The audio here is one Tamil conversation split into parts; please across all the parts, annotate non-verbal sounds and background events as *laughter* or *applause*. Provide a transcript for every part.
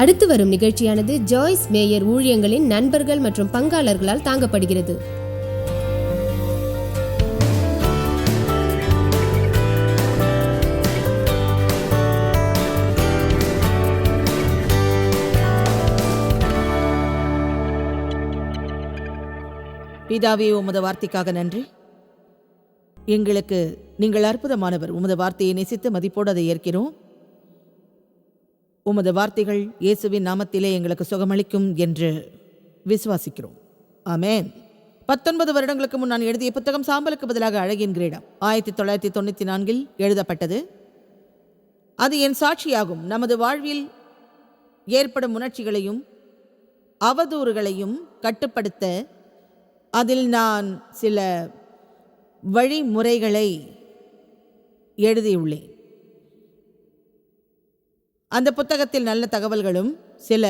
அடுத்து வரும் நிகழ்ச்சியானது ஜாய்ஸ் மேயர் ஊழியங்களின் நண்பர்கள் மற்றும் பங்காளர்களால் தாங்கப்படுகிறது. பிதாவே உமது வார்த்தைக்காக நன்றி. எங்களுக்கு நீங்கள் அற்புதமானவர். உமது வார்த்தையை நேசித்து மதிப்போடு அதை ஏற்கிறோம். உமது வார்த்தைகள் இயேசுவின் நாமத்திலே எங்களுக்கு சுகமளிக்கும் என்று விசுவாசிக்கிறோம். ஆமேன். பத்தொன்பது வருடங்களுக்கு முன் நான் எழுதிய புத்தகம் சாம்பலுக்கு பதிலாக அழகின் கிரீடம் ஆயிரத்தி தொள்ளாயிரத்தி தொண்ணூற்றி நான்கில் எழுதப்பட்டது. அது என் சாட்சியாகும். நமது வாழ்வில் ஏற்படும் உணர்ச்சிகளையும் அவதூறுகளையும் கட்டுப்படுத்த அதில் நான் சில வழிமுறைகளை எழுதியுள்ளேன். அந்த புத்தகத்தில் நல்ல தகவல்களும் சில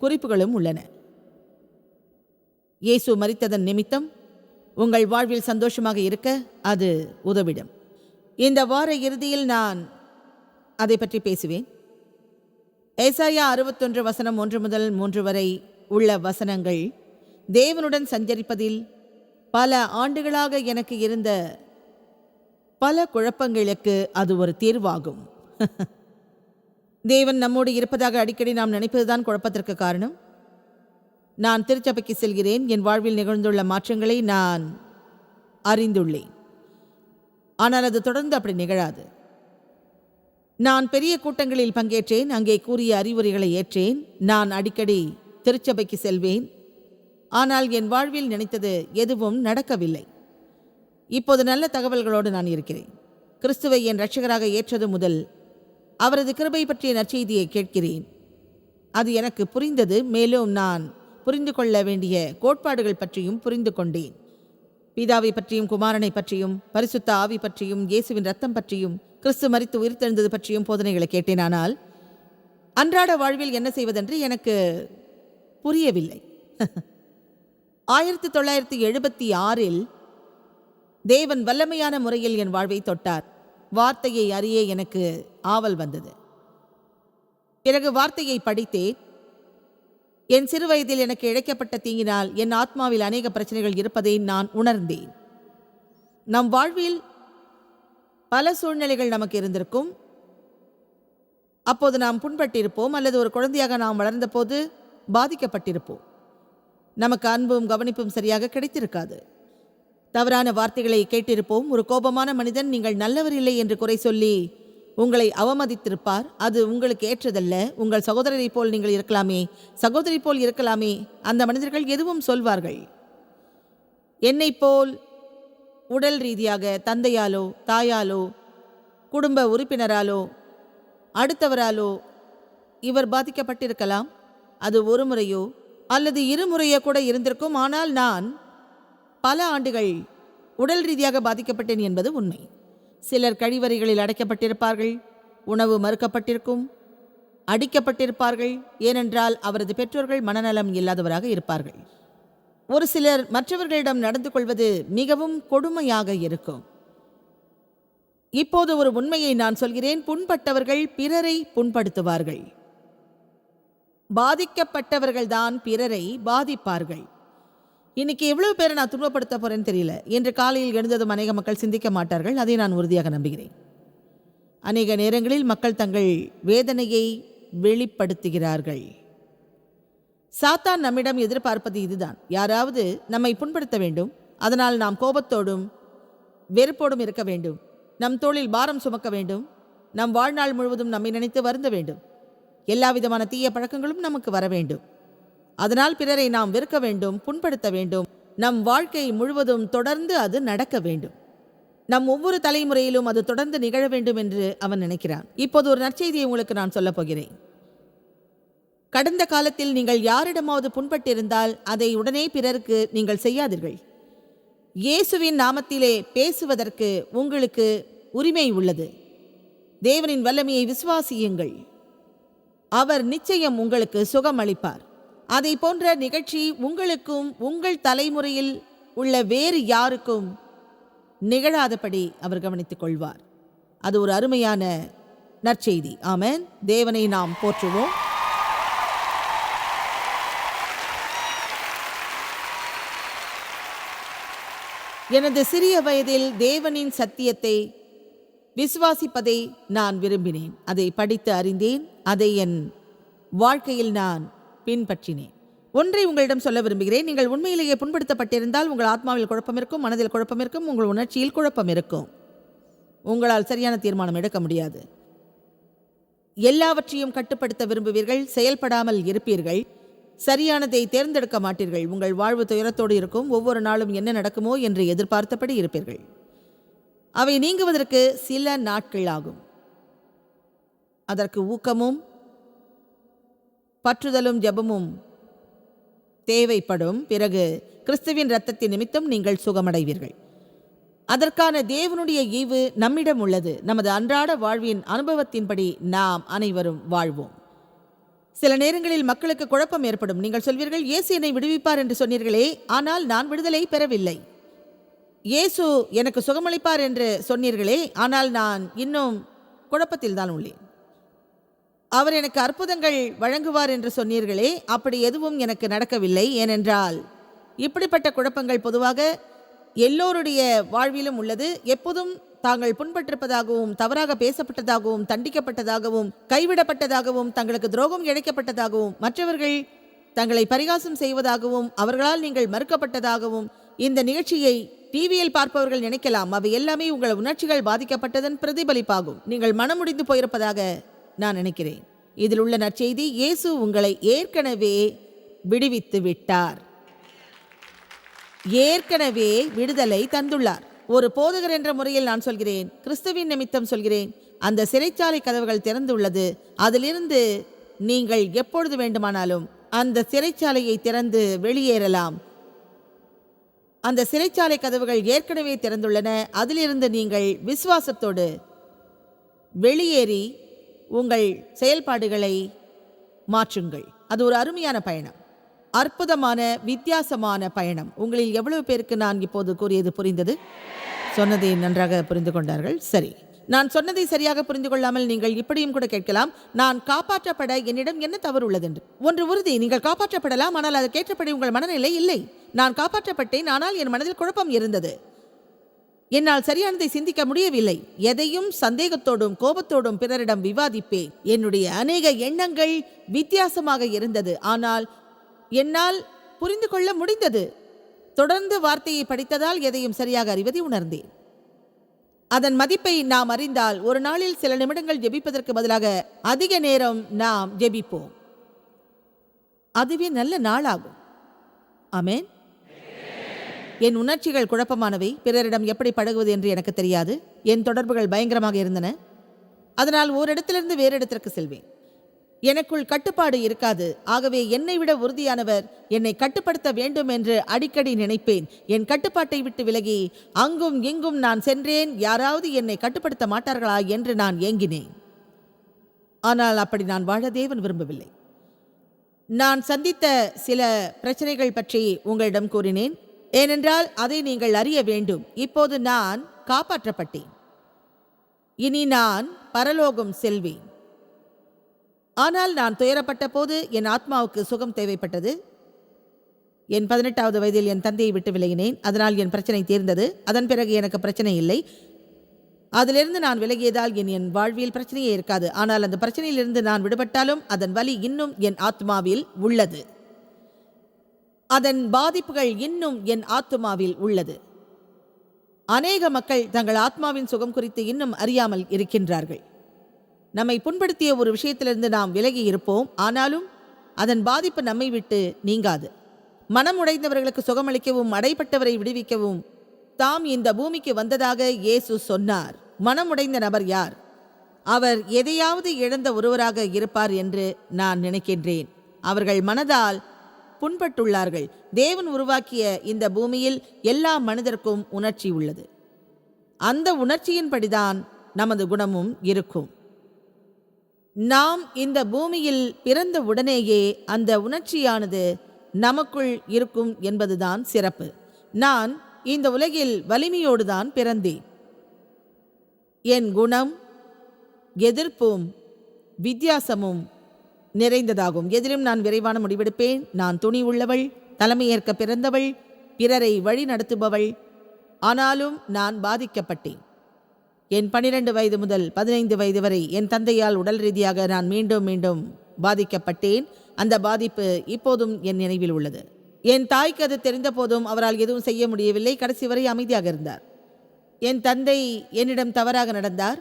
குறிப்புகளும் உள்ளன. இயேசு மறித்ததன் நிமித்தம் உங்கள் வாழ்வில் சந்தோஷமாக இருக்க அது உதவிடும். இந்த வார இறுதியில் நான் அதை பற்றி பேசுவேன். ஏசாயா அறுபத்தொன்று வசனம் ஒன்று முதல் மூன்று வரை உள்ள வசனங்கள் தேவனுடன் சஞ்சரிப்பதில் பல ஆண்டுகளாக எனக்கு இருந்த பல குழப்பங்களுக்கு அது ஒரு தீர்வாகும். *laughs* தேவன் நம்மோடு இருப்பதாக அடிக்கடி நாம் நினைப்பதுதான் குழப்பத்திற்கு காரணம். நான் திருச்சபைக்கு செல்கிறேன். என் வாழ்வில் நிகழ்ந்துள்ள மாற்றங்களை நான் அறிந்துள்ளேன். ஆனால் அது தொடர்ந்து அப்படி நிகழாது. நான் பெரிய கூட்டங்களில் பங்கேற்றேன். அங்கே கூறிய அறிவுரைகளை ஏற்றேன். நான் அடிக்கடி திருச்சபைக்கு செல்வேன். ஆனால் என் வாழ்வில் நினைத்தது எதுவும் நடக்கவில்லை. இப்போது நல்ல தகவல்களோடு நான் இருக்கிறேன். கிறிஸ்துவை என் ரட்சகராக ஏற்றது முதல் அவரது கிருபை பற்றிய நற்செய்தியை கேட்கிறேன். அது எனக்கு புரிந்தது மேலும் நான் புரிந்து கொள்ள வேண்டிய கோட்பாடுகள் பற்றியும் புரிந்து கொண்டேன். பீதாவை பற்றியும் குமாரனை பற்றியும் பரிசுத்த ஆவி பற்றியும் இயேசுவின் ரத்தம் பற்றியும் கிறிஸ்து மறித்து உயிர்த்தெழுந்தது பற்றியும் போதனைகளை கேட்டேன் ஆனால் அன்றாட வாழ்வில் என்ன செய்வதென்று எனக்கு புரியவில்லை. ஆயிரத்தி தொள்ளாயிரத்தி எழுபத்தி ஆறில் தேவன் வல்லமையான முறையில் என் வாழ்வை தொட்டார். வார்த்தையை அறிய எனக்கு ஆவல் வந்தது. பிறகு வார்த்தையை படித்தேன். என் சிறுவயதில் எனக்கு இழைக்கப்பட்ட தீங்கினால் என் ஆத்மாவில் அநேக பிரச்சனைகள் இருப்பதை நான் உணர்ந்தேன். நம் வாழ்வில் பல சூழ்நிலைகள் நமக்கு இருந்திருக்கும். அப்போது நாம் புண்பட்டிருப்போம் அல்லது ஒரு குழந்தையாக நாம் வளர்ந்தபோது பாதிக்கப்பட்டிருப்போம். நமக்கு அன்பும் கவனிப்பும் சரியாக கிடைத்திருக்காது. தவறான வார்த்தைகளை கேட்டிருப்போம். ஒரு கோபமான மனிதன் நீங்கள் நல்லவர் இல்லை என்று குறை சொல்லி உங்களை அவமதித்திருப்பார். அது உங்களுக்கு ஏற்றதல்ல. உங்கள் சகோதரரை போல் நீங்கள் இருக்கலாமே. சகோதரி போல் இருக்கலாமே. அந்த மனிதர்கள் எதுவும் சொல்வார்கள். என்னைப் போல் உடல் ரீதியாக தந்தையாலோ தாயாலோ குடும்ப உறுப்பினராலோ அடுத்தவராலோ இவர் பாதிக்கப்பட்டிருக்கலாம். அது ஒரு முறையோ அல்லது இருமுறையோ கூட இருந்திருக்கும். ஆனால் நான் பல ஆண்டுகள் உடல் ரீதியாக பாதிக்கப்பட்டேன் என்பது உண்மை. சிலர் கழிவறைகளில் அடைக்கப்பட்டிருப்பார்கள் உணவு மறுக்கப்பட்டிருக்கும் அடிக்கப்பட்டிருப்பார்கள் ஏனென்றால் அவரது பெற்றோர்கள் மனநலம் இல்லாதவராக இருப்பார்கள். ஒரு சிலர் மற்றவர்களிடம் நடந்து கொள்வது மிகவும் கொடுமையாக இருக்கும். இப்போது ஒரு உண்மையை நான் சொல்கிறேன் புண்பட்டவர்கள் பிறரை புண்படுத்துவார்கள். பாதிக்கப்பட்டவர்கள்தான் பிறரை பாதிப்பார்கள். இன்னைக்கு எவ்வளவு பேரை நான் துன்பப்படுத்த போறேன்னு தெரியல. என்று காலையில் எழுந்ததும் அநேக மக்கள் சிந்திக்க மாட்டார்கள். அதை நான் உறுதியாக நம்புகிறேன். அநேக நேரங்களில் மக்கள் தங்கள் வேதனையை வெளிப்படுத்துகிறார்கள். சாத்தான் நம்மிடம் எதிர்பார்ப்பது இதுதான். யாராவது நம்மை புண்படுத்த வேண்டும். அதனால் நாம் கோபத்தோடும் வெறுப்போடும் இருக்க வேண்டும். நம் தோளில் பாரம் சுமக்க வேண்டும். நம் வாழ்நாள் முழுவதும் நம்மை நினைத்து வருந்த வேண்டும். எல்லா விதமான தீய பழக்கங்களும் நமக்கு வர வேண்டும். அதனால் பிறரை நாம் வெறுக்க வேண்டும் புண்படுத்த வேண்டும். நம் வாழ்க்கை முழுவதும் தொடர்ந்து அது நடக்க வேண்டும். நம் ஒவ்வொரு தலைமுறையிலும் அது தொடர்ந்து நிகழ வேண்டும் என்று அவன் நினைக்கிறான். இப்போது ஒரு நற்செய்தியை உங்களுக்கு நான் சொல்லப் போகிறேன். கடந்த காலத்தில் நீங்கள் யாரிடமாவது புண்பட்டிருந்தால் அதை உடனே பிறருக்கு நீங்கள் செய்யாதீர்கள். இயேசுவின் நாமத்திலே பேசுவதற்கு உங்களுக்கு உரிமை உள்ளது. தேவனின் வல்லமையை விசுவாசியுங்கள். அவர் நிச்சயம் உங்களுக்கு சுகம் அளிப்பார் அதை போன்ற நிகழ்ச்சி உங்களுக்கும் உங்கள் தலைமுறையில் உள்ள வேறு யாருக்கும் நிகழாதபடி அவர் கவனித்துக் கொள்வார். அது ஒரு அருமையான நற்செய்தி. ஆமேன். தேவனை நாம் போற்றுவோம். எனது சிறிய வயதில் தேவனின் சத்தியத்தை விசுவாசிப்பதை நான் விரும்பினேன். அதை படித்து அறிந்தேன். அதை என் வாழ்க்கையில் நான் பின்பற்றினேன். ஒன்றை உங்களிடம் சொல்ல விரும்புகிறேன். நீங்கள் உண்மையிலேயே புண்படுத்தப்பட்டிருந்தால் உங்கள் ஆத்மாவில் குழப்பம் இருக்கும் மனதில் குழப்பம் இருக்கும் உங்கள் உணர்ச்சியில் குழப்பம் இருக்கும். உங்களால் சரியான தீர்மானம் எடுக்க முடியாது. எல்லாவற்றையும் கட்டுப்படுத்த விரும்புவீர்கள் செயல்படாமல் இருப்பீர்கள் சரியானதை தேர்ந்தெடுக்க மாட்டீர்கள். உங்கள் வாழ்வு துயரத்தோடு இருக்கும் ஒவ்வொரு நாளும் என்ன நடக்குமோ என்று எதிர்பார்த்தபடி இருப்பீர்கள். அவை நீங்குவதற்கு சில நாட்கள் ஆகும். அதற்கு ஊக்கமும் பற்றுதலும் ஜெபமும் தேவைப்படும். பிறகு கிறிஸ்துவின் இரத்தத்தின் நிமித்தம் நீங்கள் சுகமடைவீர்கள். அதற்கான தேவனுடைய ஈவு நம்மிடம் உள்ளது. நமது அன்றாட வாழ்வின் அனுபவத்தின்படி நாம் அனைவரும் வாழ்வோம். சில நேரங்களில் மக்களுக்கு குழப்பம் ஏற்படும். நீங்கள் சொல்வீர்கள் இயேசு என்னை விடுவிப்பார் என்று சொன்னீர்களே ஆனால் நான் விடுதலை பெறவில்லை. இயேசு எனக்கு சுகமளிப்பார் என்று சொன்னீர்களே ஆனால் நான் இன்னும் குழப்பத்தில் தான் உள்ளேன். அவர் எனக்கு அற்புதங்கள் வழங்குவார் என்று சொன்னீர்களே அப்படி எதுவும் எனக்கு நடக்கவில்லை. ஏனென்றால் இப்படிப்பட்ட குழப்பங்கள் பொதுவாக எல்லோருடைய வாழ்விலும் உள்ளது. எப்போதும் தாங்கள் புண்பட்டிருப்பதாகவும் தவறாக பேசப்பட்டதாகவும் தண்டிக்கப்பட்டதாகவும் கைவிடப்பட்டதாகவும் தங்களுக்கு துரோகம் இழைக்கப்பட்டதாகவும் மற்றவர்கள் தங்களை பரிகாசம் செய்வதாகவும் அவர்களால் நீங்கள் மறுக்கப்பட்டதாகவும் இந்த நிகழ்ச்சியை டிவியில் பார்ப்பவர்கள் நினைக்கலாம். அவை எல்லாமே உங்கள் உணர்ச்சிகள் பாதிக்கப்பட்டதன் பிரதிபலிப்பாகும். நீங்கள் மனமுடிந்து போயிருப்பதாக நான் நினைக்கிறேன். இதில் உள்ள நற்செய்தி இயேசு உங்களை ஏற்கனவே விடுவித்து விட்டார். ஏற்கனவே விடுதலை தந்துள்ளார். ஒரு போதகர் என்ற முறையில் நான் சொல்கிறேன் கிறிஸ்துவின் நிமித்தம் சொல்கிறேன் அந்த சிறைச்சாலை கதவுகள் திறந்துள்ளது. அதிலிருந்து நீங்கள் எப்பொழுது வேண்டுமானாலும் அந்த சிறைச்சாலையை திறந்து வெளியேறலாம். அந்த சிறைச்சாலை கதவுகள் ஏற்கனவே திறந்துள்ளன. அதிலிருந்து நீங்கள் விசுவாசத்தோடு வெளியேறி உங்கள் செயல்பாடுகளை மாற்றுங்கள். அது ஒரு அருமையான பயணம். அற்புதமான வித்தியாசமான பயணம். உங்களில் எவ்வளவு பேருக்கு நான் இப்போது கூறியது புரிந்தது? சொன்னதை நன்றாக புரிந்து கொண்டார்கள். சரி. நான் சொன்னதை சரியாக புரிந்து கொள்ளாமல் நீங்கள் இப்படியும் கூட கேட்கலாம். நான் காப்பாற்றப்பட என்னிடம் என்ன தவறு உள்ளது என்று ஒன்று உறுதி. நீங்கள் காப்பாற்றப்படலாம் ஆனால் அதற்கேற்றபடி உங்கள் மனநிலை இல்லை. நான் காப்பாற்றப்பட்டேன் ஆனால் என் மனதில் குழப்பம் இருந்தது. என்னால் சரியானதை சிந்திக்க முடியவில்லை. எதையும் சந்தேகத்தோடும் கோபத்தோடும் பிறரிடம் விவாதிப்பேன். என்னுடைய அநேக எண்ணங்கள் வித்தியாசமாக இருந்தது. ஆனால் என்னால் புரிந்து கொள்ள முடிந்தது. தொடர்ந்து வார்த்தையை படித்ததால் எதையும் சரியாக அறிவதை உணர்ந்தேன். அதன் மதிப்பை நாம் அறிந்தால் ஒரு நாளில் சில நிமிடங்கள் ஜெபிப்பதற்கு பதிலாக அதிக நேரம் நாம் ஜெபிப்போம். அதுவே நல்ல நாளாகும். அமேன் என் உணர்ச்சிகள் குழப்பமானவை. பிறரிடம் எப்படி பழகுவது என்று எனக்கு தெரியாது. என் தொடர்புகள் பயங்கரமாக இருந்தன. அதனால் ஓரிடத்திலிருந்து வேறு இடத்திற்கு செல்வேன். எனக்குள் கட்டுப்பாடு இருக்காது. ஆகவே என்னை விட உறுதியானவர் என்னை கட்டுப்படுத்த வேண்டும் என்று அடிக்கடி நினைப்பேன். என் கட்டுப்பாட்டை விட்டு விலகி அங்கும் இங்கும் நான் சென்றேன். யாராவது என்னை கட்டுப்படுத்த மாட்டார்களா? என்று நான் ஏங்கினேன். ஆனால் அப்படி நான் வாழ தேவன் விரும்பவில்லை. நான் சந்தித்த சில பிரச்சனைகள் பற்றி உங்களிடம் கூறினேன். ஏனென்றால் அதை நீங்கள் அறிய வேண்டும். இப்போது நான் காப்பாற்றப்பட்டேன். இனி நான் பரலோகம் செல்வேன். ஆனால் நான் துயரப்பட்ட போது என் ஆத்மாவுக்கு சுகம் தேவைப்பட்டது. என் பதினெட்டாவது வயதில் என் தந்தையை விட்டு விலகினேன். அதனால் என் பிரச்சனை தீர்ந்தது. அதன் பிறகு எனக்கு பிரச்சனை இல்லை. அதிலிருந்து நான் விலகியதால் என் என் வாழ்வில் பிரச்சனையே இருக்காது. ஆனால் அந்த பிரச்சனையிலிருந்து நான் விடுபட்டாலும் அதன் வலி இன்னும் என் ஆத்மாவில் உள்ளது. அதன் பாதிப்புகள் இன்னும் என் ஆத்மாவில் உள்ளது. அநேக மக்கள் தங்கள் ஆத்மாவின் சுகம் குறித்து இன்னும் அறியாமல் இருக்கின்றார்கள். நம்மை புண்படுத்திய ஒரு விஷயத்திலிருந்து நாம் விலகி இருப்போம். ஆனாலும் அதன் பாதிப்பு நம்மை விட்டு நீங்காது. மனம் உடைந்தவர்களுக்கு சுகமளிக்கவும் அடைப்பட்டவரை விடுவிக்கவும் தாம் இந்த பூமிக்கு வந்ததாக இயேசு சொன்னார். மனமுடைந்த நபர் யார்? அவர் எதையாவது இழந்த ஒருவராக இருப்பார் என்று நான் நினைக்கின்றேன். அவர்கள் மனதால் புண்பட்டுள்ளார்கள். தேவன் உருவாக்கிய இந்த பூமியில் எல்லா மனிதருக்கும் உணர்ச்சி உள்ளது. அந்த உணர்ச்சியின்படிதான் நமது குணமும் இருக்கும். நாம் இந்த பூமியில் பிறந்த உடனேயே அந்த உணர்ச்சியானது நமக்குள் இருக்கும் என்பதுதான் சிறப்பு. நான் இந்த உலகில் வலிமையோடு தான் பிறந்தேன். என் குணம் எதிர்ப்பும் வித்தியாசமும் நிறைந்ததாகும். எதிலும் நான் விரைவான முடிவெடுப்பேன். நான் துணி உள்ளவள் தலைமையேற்க பிறந்தவள் பிறரை வழி நடத்துபவள். ஆனாலும் நான் பாதிக்கப்பட்டேன். என் பனிரெண்டு வயது முதல் பதினைந்து வயது வரை என் தந்தையால் உடல் ரீதியாக நான் மீண்டும் மீண்டும் பாதிக்கப்பட்டேன். அந்த பாதிப்பு இப்போதும் என் நினைவில் உள்ளது. என் தாய்க்கு அது தெரிந்த போதும் அவரால் எதுவும் செய்ய முடியவில்லை. கடைசி வரை அமைதியாக இருந்தார். என் தந்தை என்னிடம் தவறாக நடந்தார்.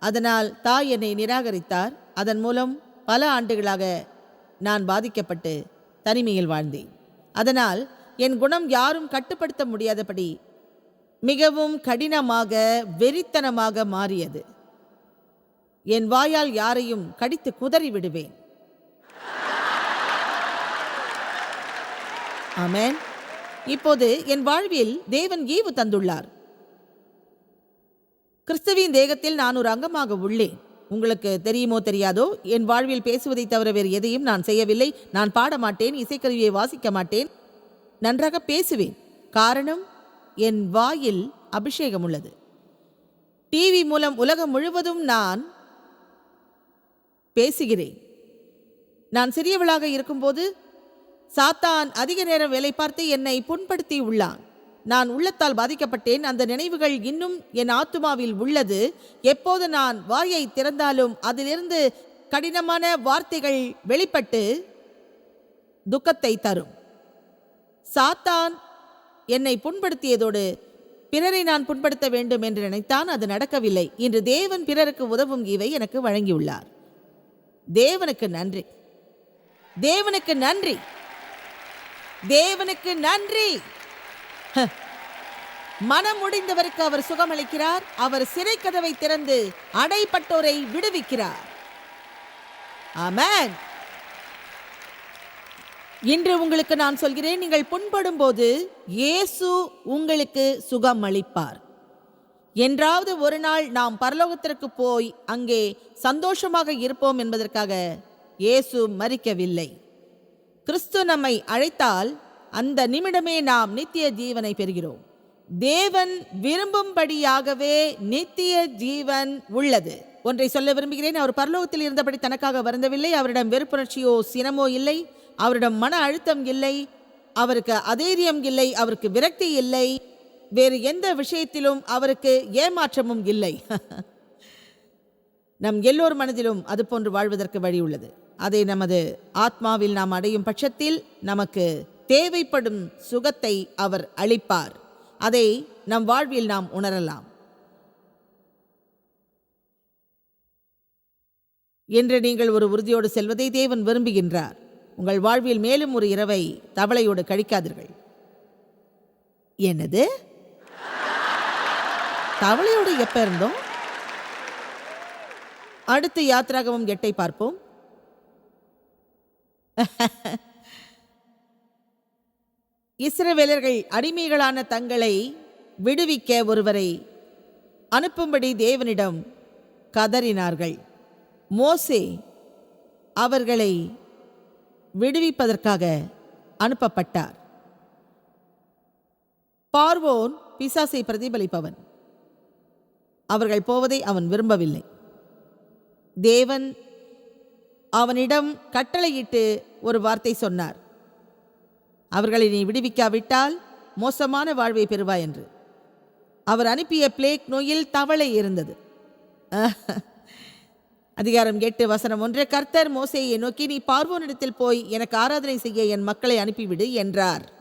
அதனால் தாய் என்னை நிராகரித்தார். அதன் மூலம் பல ஆண்டுகளாக நான் பாதிக்கப்பட்டு தனிமையில் வாழ்ந்தேன். அதனால் என் குணம் யாரும் கட்டுப்படுத்த முடியாதபடி மிகவும் கடினமாக வெறித்தனமாக மாறியது. என் வாயால் யாரையும் கடித்து குதறி விடுவேன். ஆமேன். இப்போது என் வாழ்வில் தேவன் ஈவு தந்துள்ளார். கிறிஸ்துவின் தேகத்தில் நான் ஒரு அங்கமாக உள்ளேன். உங்களுக்கு தெரியுமோ தெரியாதோ? என் வாழ்வில் பேசுவதை தவிர வேறு எதையும் நான் செய்யவில்லை. நான் பாட மாட்டேன் இசைக்கருவியை வாசிக்க மாட்டேன். நன்றாக பேசுவேன். காரணம் என் வாயில் அபிஷேகம் உள்ளது. டிவி மூலம் உலகம் முழுவதும் நான் பேசுகிறேன். நான் சிறியவளாக இருக்கும்போது சாத்தான் அதிக நேரம் வேலை பார்த்து என்னை புண்படுத்தி உள்ளான். நான் உள்ளத்தால் பாதிக்கப்பட்டேன். அந்த நினைவுகள் இன்னும் என் ஆத்துமாவில் உள்ளது. எப்போது நான் வாயை திறந்தாலும் அதிலிருந்து கடினமான வார்த்தைகள் வெளிப்பட்டு துக்கத்தை தரும். சாத்தான் என்னை புண்படுத்தியதோடு பிறரை நான் புண்படுத்த வேண்டும் என்று நினைத்தான் அது நடக்கவில்லை. இன்று தேவன் பிறருக்கு உதவும் இவை எனக்கு வழங்கியுள்ளார். தேவனுக்கு நன்றி. தேவனுக்கு நன்றி. தேவனுக்கு நன்றி. *laughs* மனம் முடிந்தவருக்கு அவர் சுகமளிக்கிறார். அவர் சிறை கதவை திறந்து அடைப்பட்டோரை விடுவிக்கிறார். ஆமென். இன்று உங்களுக்கு நான் சொல்கிறேன் நீங்கள் புண்படும் போது இயேசு உங்களுக்கு சுகம் அளிப்பார் என்றாவது ஒரு நாள் நாம் பரலோகத்திற்கு போய் அங்கே சந்தோஷமாக இருப்போம் என்பதற்காக இயேசு மறிக்கவில்லை. கிறிஸ்து நம்மை அழைத்தால் அந்த நிமிடமே நாம் நித்திய ஜீவனை பெறுகிறோம். தேவன் விரும்பும்படியாகவே நித்திய ஜீவன் உள்ளது. ஒன்றை சொல்ல விரும்புகிறேன். அவர் பரலோகத்தில் இருந்தபடி தனக்காக வருந்தவில்லை. அவரிடம் வெறுப்புணர்ச்சியோ சினமோ இல்லை. அவரிடம் மன அழுத்தம் இல்லை. அவருக்கு அதேரியம் இல்லை. அவருக்கு விரக்தி இல்லை. வேறு எந்த விஷயத்திலும் அவருக்கு ஏமாற்றமும் இல்லை. *laughs* நம் எல்லோர் மனதிலும் அது போன்று வாழ்வதற்கு வழி உள்ளது. அதை நமது ஆத்மாவில் நாம் அடையும் பட்சத்தில் நமக்கு தேவைப்படும் சுகத்தை அவர் அளிப்பார். அதை நம் வாழ்வில் நாம் உணரலாம். என்று நீங்கள் ஒரு உறுதியோடு செல்வதை தேவன் விரும்புகின்றார். உங்கள் வாழ்வில் மேலும் ஒரு இரவை தவளையோடு கழிக்காதீர்கள். என்னது? தவளையோடு எப்ப இருந்தோம்? அடுத்து யாத்ராகவும் எட்டை பார்ப்போம். *laughs* இஸ்ரவேலர்கள் அடிமைகளான தங்களை விடுவிக்க ஒருவரை அனுப்பும்படி தேவனிடம் கதறினார்கள். மோசே அவர்களை விடுவிப்பதற்காக அனுப்பப்பட்டார். பார்வோன் பிசாசை பிரதிபலிப்பவன். அவர்கள் போவதை அவன் விரும்பவில்லை. தேவன் அவனிடம் கட்டளையிட்டு ஒரு வார்த்தை சொன்னார். அவர்களை நீ விடுவிக்காவிட்டால் மோசமான வாழ்வை பெறுவாய் என்று. அவர் அனுப்பிய பிளேக் நோயில் தவளை இருந்தது. *laughs* அதிகாரம் எட்டு வசனம் ஒன்று கர்த்தர் மோசேயை நோக்கி நீ பார்வோனிடத்தில் போய் எனக்கு ஆராதனை செய்ய என் மக்களை அனுப்பிவிடு என்றார்.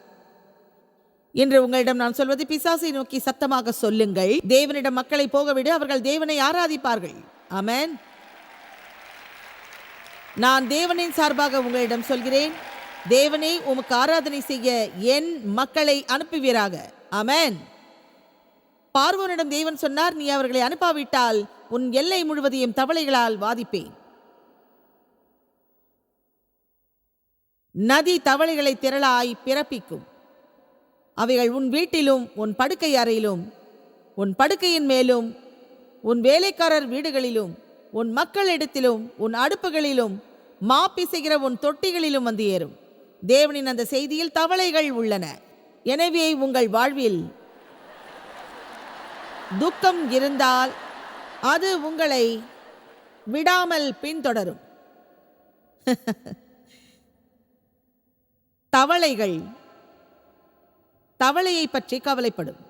இன்று உங்களிடம் நான் சொல்வது பிசாசை நோக்கி சத்தமாக சொல்லுங்கள். தேவனிடம் மக்களை போகவிடு அவர்கள் தேவனை ஆராதிப்பார்கள். ஆமேன். நான் தேவனின் சார்பாக உங்களிடம் சொல்கிறேன் தேவனே உமக்கு ஆராதனை செய்ய என் மக்களை அனுப்புவீராக. அமேன் பார்வோனிடம் தேவன் சொன்னார் நீ அவர்களை அனுப்பாவிட்டால் உன் எல்லை முழுவதையும் தவளைகளால் வாதிப்பேன். நதி தவளைகளை திரளாய் பிறப்பிக்கும். அவைகள் உன் வீட்டிலும் உன் படுக்கை அறையிலும் உன் படுக்கையின் மேலும் உன் வேலைக்காரர் வீடுகளிலும் உன் மக்களிடத்திலும் உன் அடுப்புகளிலும் மாப்பிசைகிற உன் தொட்டிகளிலும் வந்து ஏறும். தேவனின் அந்த செய்தியில் தவளைகள் உள்ளன. எனவே உங்கள் வாழ்வில் துக்கம் இருந்தால் அது உங்களை விடாமல் பின்தொடரும். *laughs* தவளைகள் தவளையை பற்றி கவலைப்படும்.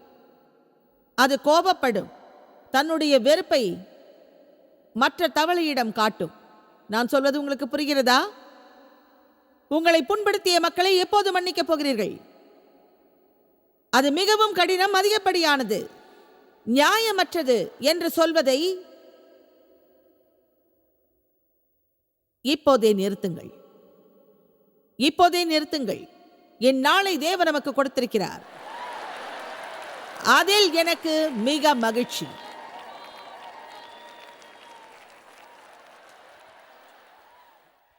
அது கோபப்படும். தன்னுடைய வெறுப்பை மற்ற தவளையிடம் காட்டும். நான் சொல்வது உங்களுக்கு புரிகிறதா? உங்களை புண்படுத்திய மக்களை எப்போது மன்னிக்கப் போகிறீர்கள்? அது மிகவும் கடினம் அதிகப்படியானது. நியாயமற்றது என்று சொல்வதை இப்போதே நிறுத்துங்கள். இப்போதே நிறுத்துங்கள். என் நாளை தேவர் நமக்கு கொடுத்திருக்கிறார். அதில் எனக்கு மிக மகிழ்ச்சி.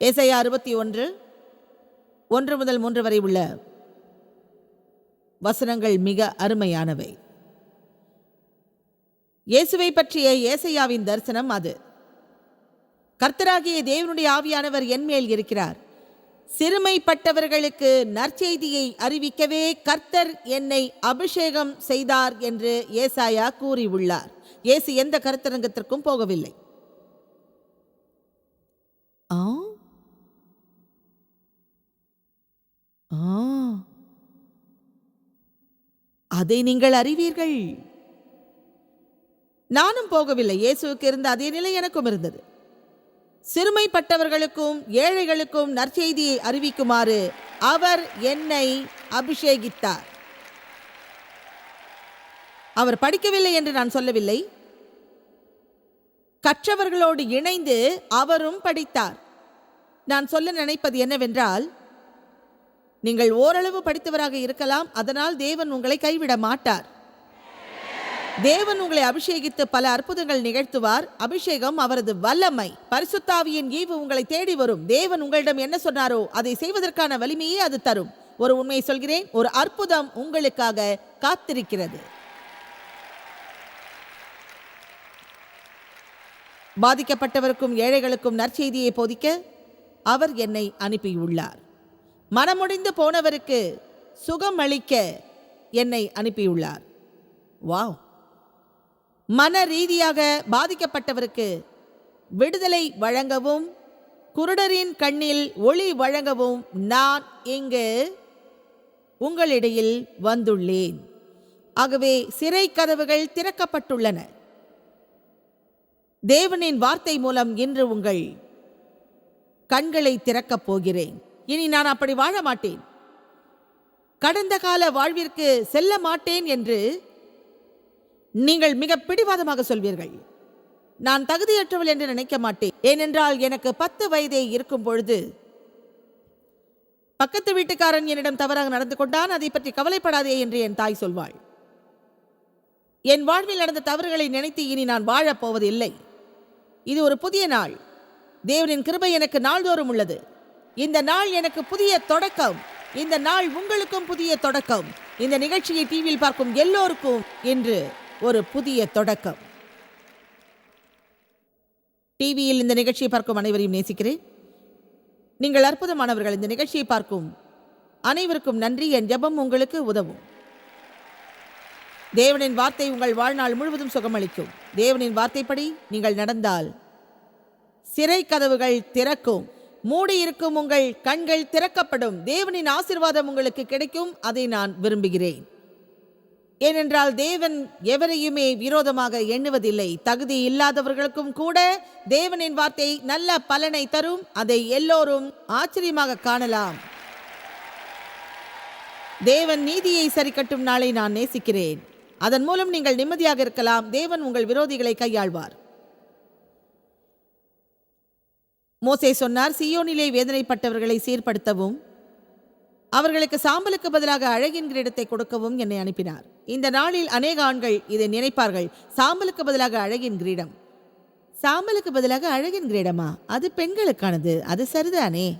ஏசாயா அறுபத்தி ஒன்று ஒன்று முதல் மூன்று வரை உள்ள வசனங்கள் மிக அருமையானவை. இயேசுவை பற்றிய ஏசையாவின் தரிசனம் அது. கர்த்தராகிய தேவனுடைய ஆவியானவர் என்மேல் இருக்கிறார். சிறுமைப்பட்டவர்களுக்கு நற்செய்தியை அறிவிக்கவே கர்த்தர் என்னை அபிஷேகம் செய்தார் என்று ஏசாயா கூறியுள்ளார். இயேசு எந்த கருத்தரங்கத்திற்கும் போகவில்லை. அதை நீங்கள் அறிவீர்கள். நானும் போகவில்லை. இயேசுவுக்கு இருந்த அதே நிலை எனக்கும் இருந்தது. சிறுமைப்பட்டவர்களுக்கும் ஏழைகளுக்கும் நற்செய்தியை அறிவிக்குமாறு அவர் என்னை அபிஷேகித்தார். அவர் படிக்கவில்லை என்று நான் சொல்லவில்லை. கற்றவர்களோடு இணைந்து அவரும் படித்தார். நான் சொல்ல நினைப்பது என்னவென்றால் நீங்கள் ஓரளவு படித்தவராக இருக்கலாம் அதனால் தேவன் உங்களை கைவிட மாட்டார். தேவன் உங்களை அபிஷேகித்து பல அற்புதங்கள் நிகழ்த்துவார். அபிஷேகம் அவரது வல்லமை. பரிசுத்தாவியின் ஈவு உங்களை தேடி வரும். தேவன் உங்களிடம் என்ன சொன்னாரோ அதை செய்வதற்கான வலிமையே அது தரும். ஒரு உண்மையை சொல்கிறேன் ஒரு அற்புதம் உங்களுக்காக காத்திருக்கிறது. பாதிக்கப்பட்டவருக்கும் ஏழைகளுக்கும் நற்செய்தியை போதிக்க அவர் என்னை அனுப்பியுள்ளார். மனமுடிந்து போனவருக்கு சுகம் அளிக்க என்னை அனுப்பியுள்ளார். வாவ். மன ரீதியாக பாதிக்கப்பட்டவருக்கு விடுதலை வழங்கவும் குருடரின் கண்ணில் ஒளி வழங்கவும் நான் இங்கு உங்களிடையில் வந்துள்ளேன். ஆகவே சிறை கதவுகள் திறக்கப்பட்டுள்ளன. தேவனின் வார்த்தை மூலம் இன்று உங்கள் கண்களை திறக்கப் போகிறேன். இனி நான் அப்படி வாழ மாட்டேன் கடந்த கால வாழ்விற்கு செல்ல மாட்டேன் என்று நீங்கள் மிக பிடிவாதமாக சொல்வீர்கள். நான் தகுதியற்றவள் என்று நினைக்க மாட்டேன். ஏனென்றால் எனக்கு பத்து வயதே இருக்கும் பொழுது பக்கத்து வீட்டுக்காரன் என்னிடம் தவறாக நடந்து கொண்டான். அதை பற்றி கவலைப்படாதே என்று என் தாய் சொல்வாள். என் வாழ்வில் நடந்த தவறுகளை நினைத்து இனி நான் வாழப் போவதில்லை. இது ஒரு புதிய நாள். தேவனின் கிருபை எனக்கு நாள்தோறும் உள்ளது. இந்த நாள் எனக்கு புதிய தொடக்கம். இந்த நாள் உங்களுக்கும் புதிய தொடக்கம். இந்த நிகழ்ச்சியை டிவியில் பார்க்கும் எல்லோருக்கும் இன்று ஒரு புதிய தொடக்கம். டிவியில் இந்த நிகழ்ச்சியை பார்க்கும் அனைவரையும் நேசிக்கிறேன். நீங்கள் அற்புதமானவர்கள். இந்த நிகழ்ச்சியை பார்க்கும் அனைவருக்கும் நன்றி. என் ஜெபம் உங்களுக்கு உதவும். தேவனின் வார்த்தை உங்கள் வாழ்நாள் முழுவதும் சுகமளிக்கும். தேவனின் வார்த்தைப்படி நீங்கள் நடந்தால் சிறை கதவுகள் திறக்கும். மூடியிருக்கும் உங்கள் கண்கள் திறக்கப்படும். தேவனின் ஆசீர்வாதம் உங்களுக்கு கிடைக்கும். அதை நான் விரும்புகிறேன். ஏனென்றால் தேவன் எவரையுமே விரோதமாக எண்ணுவதில்லை. தகுதி இல்லாதவர்களுக்கும் கூட தேவனின் வார்த்தை நல்ல பலனை தரும். அதை எல்லோரும் ஆச்சரியமாக காணலாம். தேவன் நீதியை சரிக்கட்டும் நாளை நான் நேசிக்கிறேன். அதன் மூலம் நீங்கள் நிம்மதியாக இருக்கலாம். தேவன் உங்கள் விரோதிகளை கையாள்வார். மோசே சொன்னார் சியோனிலே வேதனைப்பட்டவர்களை சீர்படுத்தவும் அவர்களுக்கு சாம்பலுக்கு பதிலாக அழகின் கிரீடத்தை கொடுக்கவும் என்னை அனுப்பினார். இந்த நாளில் அநேக ஆண்கள் இதை நினைப்பார்கள். சாம்பலுக்கு பதிலாக அழகின் கிரீடம் சாம்பலுக்கு பதிலாக அழகின் கிரீடமா அது பெண்களுக்கானது அது சரிதானே?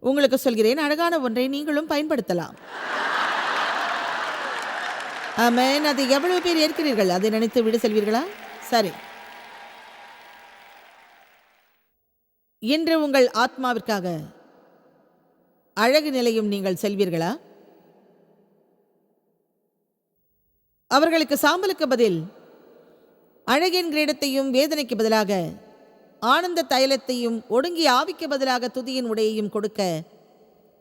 உங்களுக்கு சொல்கிறேன் அழகான ஒன்றை நீங்களும் பயன்படுத்தலாம். ஆமென். அதை எவ்வளவு பேர் ஏற்கிறீர்கள்? அதை நினைத்து விடு செல்வீர்களா? சரி. இன்று உங்கள் ஆத்மாவிற்காக அழகு நிலையும் நீங்கள் செல்வீர்களா? அவர்களுக்கு சாம்பலுக்கு பதில் அழகின் கிரீடத்தையும் வேதனைக்கு பதிலாக ஆனந்த தைலத்தையும் ஒடுங்கி ஆவிக்கு பதிலாக துதியின் உடையையும் கொடுக்க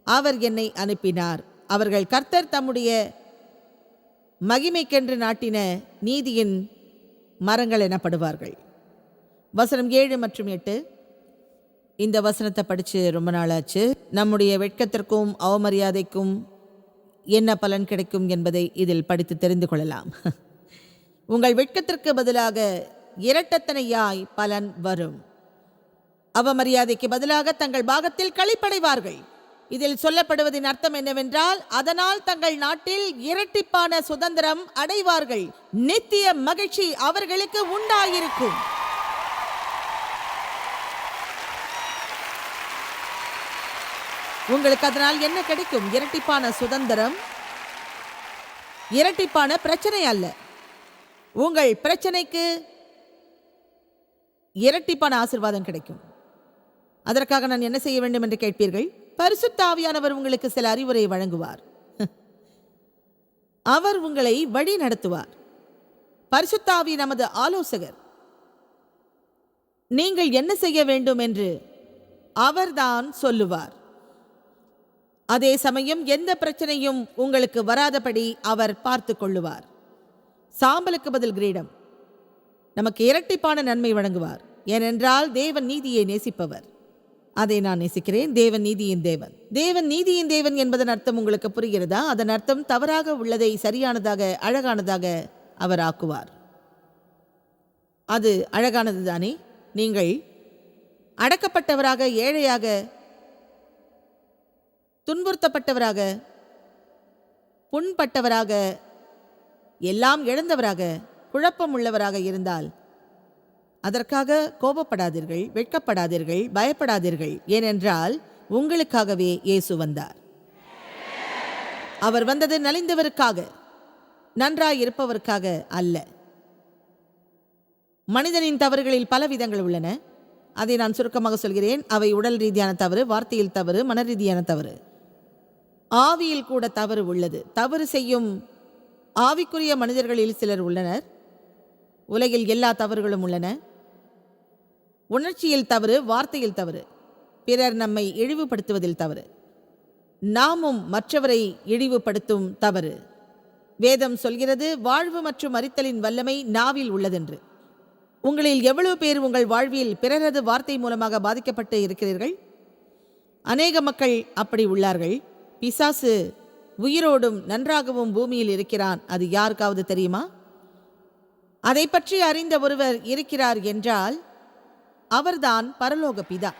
அவர் என்னை அனுப்பினார். அவர்கள் கர்த்தர் தம்முடைய மகிமைக்கென்று நாட்டின நீதியின் மரங்கள் எனப்படுவார்கள். வசனம் ஏழு மற்றும் எட்டு. இந்த வசனத்தை படித்து ரொம்ப நாளாச்சு. நம்முடைய வெட்கத்திற்கும் அவமரியாதைக்கும் என்ன பலன் கிடைக்கும் என்பதை இதில் படித்து தெரிந்து கொள்ளலாம். *laughs* உங்கள் வெட்கத்திற்கு பதிலாக இரட்டத்தனையாய் பலன் வரும். அவமரியாதைக்கு பதிலாக தங்கள் பாகத்தில் களிப்படைவார்கள் இதில் சொல்லப்படுவதின் அர்த்தம் என்னவென்றால் அதனால் தங்கள் நாட்டில் இரட்டிப்பான சுதந்திரம் அடைவார்கள். நித்திய மகிழ்ச்சி அவர்களுக்கு உண்டாயிருக்கும். உங்களுக்கு அதனால் என்ன கிடைக்கும்? இரட்டிப்பான சுதந்திரம்? இரட்டிப்பான பிரச்சனை அல்ல. உங்கள் பிரச்சனைக்கு இரட்டிப்பான ஆசிர்வாதம் கிடைக்கும். அதற்காக நான் என்ன செய்ய வேண்டும் என்று கேட்பீர்கள்? பரிசுத்தாவியானவர் உங்களுக்கு சில அறிவுரை வழங்குவார். *laughs* அவர் உங்களை வழி நடத்துவார். பரிசுத்தாவி நமது ஆலோசகர். நீங்கள் என்ன செய்ய வேண்டும் என்று அவர்தான் சொல்லுவார். அதே சமயம் எந்த பிரச்சனையும் உங்களுக்கு வராதபடி அவர் பார்த்து கொள்ளுவார் சாம்பலுக்கு பதில் கிரீடம். நமக்கு இரட்டிப்பான நன்மை வழங்குவார். ஏனென்றால் தேவன் நீதியை நேசிப்பவர். அதை நான் நேசிக்கிறேன். தேவன் நீதியின் தேவன். தேவன் நீதியின் தேவன் என்பதன் அர்த்தம் உங்களுக்கு புரிகிறதா? அதன் அர்த்தம் தவறாக உள்ளதை சரியானதாக அழகானதாக அவர் ஆக்குவார். அது அழகானது தானே நீங்கள் அடக்கப்பட்டவராக ஏழையாக துன்புறுத்தப்பட்டவராக புண்பட்டவராக எல்லாம் இழந்தவராக குழப்பம் உள்ளவராக இருந்தால் அதற்காக கோபப்படாதீர்கள் வெட்கப்படாதீர்கள் பயப்படாதீர்கள். ஏனென்றால் உங்களுக்காகவே இயேசு வந்தார். அவர் வந்தது நலிந்தவருக்காக நன்றாயிருப்பவருக்காக அல்ல. மனிதனின் தவறுகளில் பல விதங்கள் உள்ளன. அதை நான் சுருக்கமாக சொல்கிறேன். அவை உடல் ரீதியான தவறு வார்த்தையில் தவறு மன ரீதியான தவறு. ஆவியில் கூட தவறு உள்ளது. தவறு செய்யும் ஆவிக்குரிய மனிதர்களில் சிலர் உள்ளனர். உலகில் எல்லா தவறுகளும் உள்ளன. உணர்ச்சியில் தவறு வார்த்தையில் தவறு. பிறர் நம்மை இழிவுபடுத்துவதில் தவறு. நாமும் மற்றவரை இழிவுபடுத்தும் தவறு. வேதம் சொல்கிறது வாழ்வு மற்றும் அறித்தலின் வல்லமை நாவில் உள்ளதென்று. உங்களில் எவ்வளவு பேர் உங்கள் வாழ்வில் பிறரது வார்த்தை மூலமாக பாதிக்கப்பட்டு இருக்கிறீர்கள்? அநேக மக்கள் அப்படி உள்ளார்கள். பிசாசு உயிரோடும் நன்றாகவும் பூமியில் இருக்கிறான். அது யாருக்காவது தெரியுமா? அதை பற்றி அறிந்த ஒருவர் இருக்கிறார் என்றால் அவர்தான் பரலோக பிதா.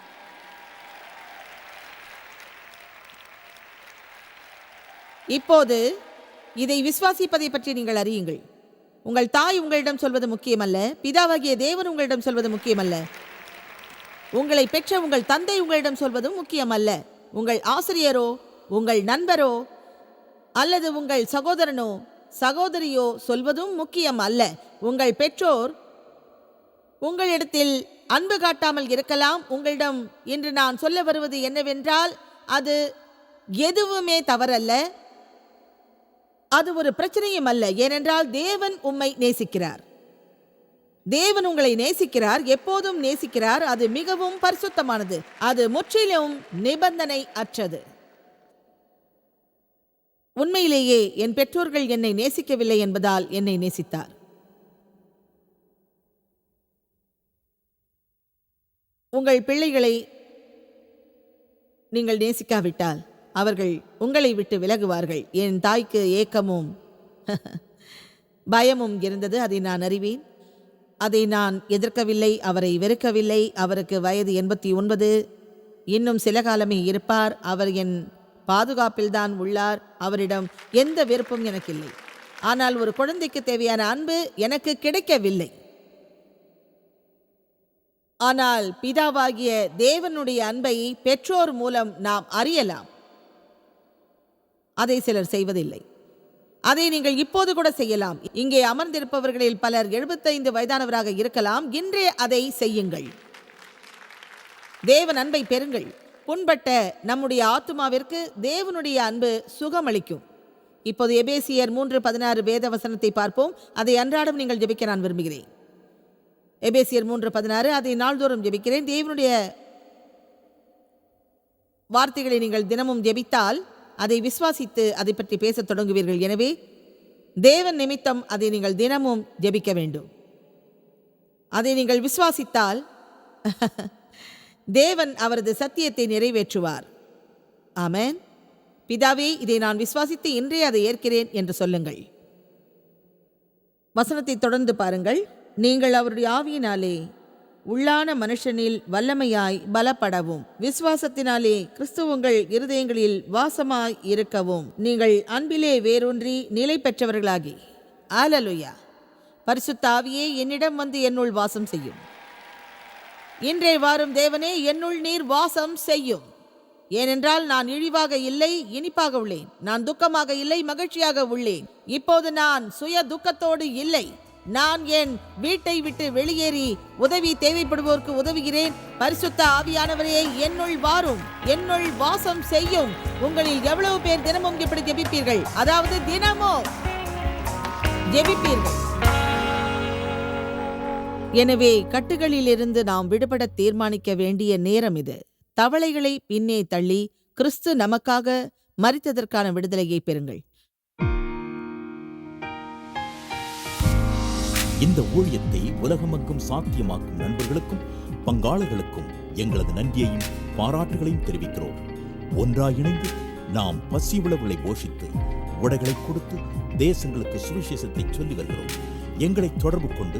இப்போது இதை விசுவாசிப்பதை பற்றி நீங்கள் அறியுங்கள். உங்கள் தாய் உங்களிடம் சொல்வது முக்கியமல்ல பிதாவாகிய தேவன் உங்களிடம் சொல்வது முக்கியமல்ல. உங்களை பெற்ற உங்கள் தந்தை உங்களிடம் சொல்வதும் முக்கியமல்ல. உங்கள் ஆசிரியரோ உங்கள் நண்பரோ அல்லது உங்கள் சகோதரனோ சகோதரியோ சொல்வதும் முக்கியம் அல்ல. உங்கள் பெற்றோர் உங்களிடத்தில் அன்பு காட்டாமல் இருக்கலாம். உங்களிடம் இன்று நான் சொல்ல வருவது என்னவென்றால் அது எதுவுமே தவறல்ல. அது ஒரு பிரச்சனையும் அல்ல. ஏனென்றால் தேவன் உம்மை நேசிக்கிறார். தேவன் உங்களை நேசிக்கிறார். எப்போதும் நேசிக்கிறார். அது மிகவும் பரிசுத்தமானது. அது முற்றிலும் நிபந்தனை அற்றது உண்மையிலேயே என் பெற்றோர்கள் என்னை நேசிக்கவில்லை என்பதால் என்னை நேசித்தார். உங்கள் பிள்ளைகளை நீங்கள் நேசிக்காவிட்டால் அவர்கள் உங்களை விட்டு விலகுவார்கள். என் தாய்க்கு ஏக்கமும் *laughs* பயமும் இருந்தது. அதை நான் அறிவேன். அதை நான் எதிர்க்கவில்லை அவரை வெறுக்கவில்லை. அவருக்கு வயது எண்பத்தி ஒன்பது. இன்னும் சில காலமே இருப்பார். அவர் என் பாதுகாப்பில்தான் உள்ளார். அவரிடம் எந்த விருப்பம் எனக்கு இல்லை ஆனால் ஒரு குழந்தைக்கு தேவையான அன்பு எனக்கு கிடைக்கவில்லை. ஆனால் பிதாவாகிய தேவனுடைய அன்பை பெற்றோர் மூலம் நாம் அறியலாம். அதை சிலர் செய்வதில்லை. அதை நீங்கள் இப்போது கூட செய்யலாம். இங்கே அமர்ந்திருப்பவர்களில் பலர் எழுபத்தைந்து வயதானவராக இருக்கலாம். இன்றே அதை செய்யுங்கள். தேவன் அன்பை பெறுங்கள். புண்பட்ட நம்முடைய ஆத்துமாவிற்கு தேவனுடைய அன்பு சுகமளிக்கும். இப்போது எபேசியர் மூன்று பதினாறு வேத வசனத்தை பார்ப்போம். அதை அன்றாடம் நீங்கள் ஜெபிக்க நான் விரும்புகிறேன். எபேசியர் மூன்று பதினாறு அதை நாள்தோறும் ஜெபிக்கிறேன். தேவனுடைய வார்த்தைகளை நீங்கள் தினமும் ஜெபித்தால் அதை விசுவாசித்து அதை பற்றி பேசத் தொடங்குவீர்கள். எனவே தேவன் நிமித்தம் அதை நீங்கள் தினமும் ஜெபிக்க வேண்டும். அதை நீங்கள் விசுவாசித்தால் *laughs* தேவன் அவரது சத்தியத்தை நிறைவேற்றுவார். ஆமேன். பிதாவே இதை நான் விசுவாசித்து இன்றே அதை ஏற்கிறேன் என்று சொல்லுங்கள். வசனத்தை தொடர்ந்து பாருங்கள். நீங்கள் அவருடைய ஆவியினாலே உள்ளான மனுஷனில் வல்லமையாய் பலப்படவும் விசுவாசத்தினாலே கிறிஸ்துவங்கள் இருதயங்களில் வாசமாய் இருக்கவும் நீங்கள் அன்பிலே வேரூன்றி நிலை பெற்றவர்களாகி. ஆலலுயா பரிசுத்த ஆவியே என்னிடம் வந்து என்னுள் வாசம் செய்யும். இன்றே வாரும் தேவனே என்னுள் நீர் வாசம் செய்யும். ஏனென்றால் நான் இழிவாக இல்லை இனிப்பாக உள்ளேன். நான் துக்கமாக இல்லை மகிழ்ச்சியாக உள்ளேன். இப்போது நான் சுய துக்கத்தோடு இல்லை. நான் என் வீட்டை விட்டு வெளியேறி உதவி தேவைப்படுவோருக்கு உதவுகிறேன். பரிசுத்த ஆவியானவரே என்னுள் வாரும் என்னுள் வாசம் செய்யும். உங்களில் எவ்வளவு பேர் தினமும் இப்படி ஜெபிப்பீர்கள்? அதாவது தினமும் ஜெபிப்பீர்கள். எனவே கட்டுகளிலிருந்து நாம் விடுபட தீர்மானிக்க வேண்டிய நேரம் இது. தவளைகளை பின்னே தள்ளி கிறிஸ்து நமக்காக மறித்ததற்கான விடுதலையை பெறுங்கள். இந்த ஊழியத்தை உலகமெங்கும் சாத்தியமாக்கும் நண்பர்களுக்கும் பங்காளர்களுக்கும் எங்களது நன்றியையும் பாராட்டுகளையும் தெரிவிக்கிறோம். ஒன்றாக இணைந்து நாம் பசி உழவுகளை போஷித்து உடைகளை கொடுத்து தேசங்களுக்கு சுவிசேஷத்தை சொல்லி வருகிறோம். எங்களை தொடர்பு கொண்டு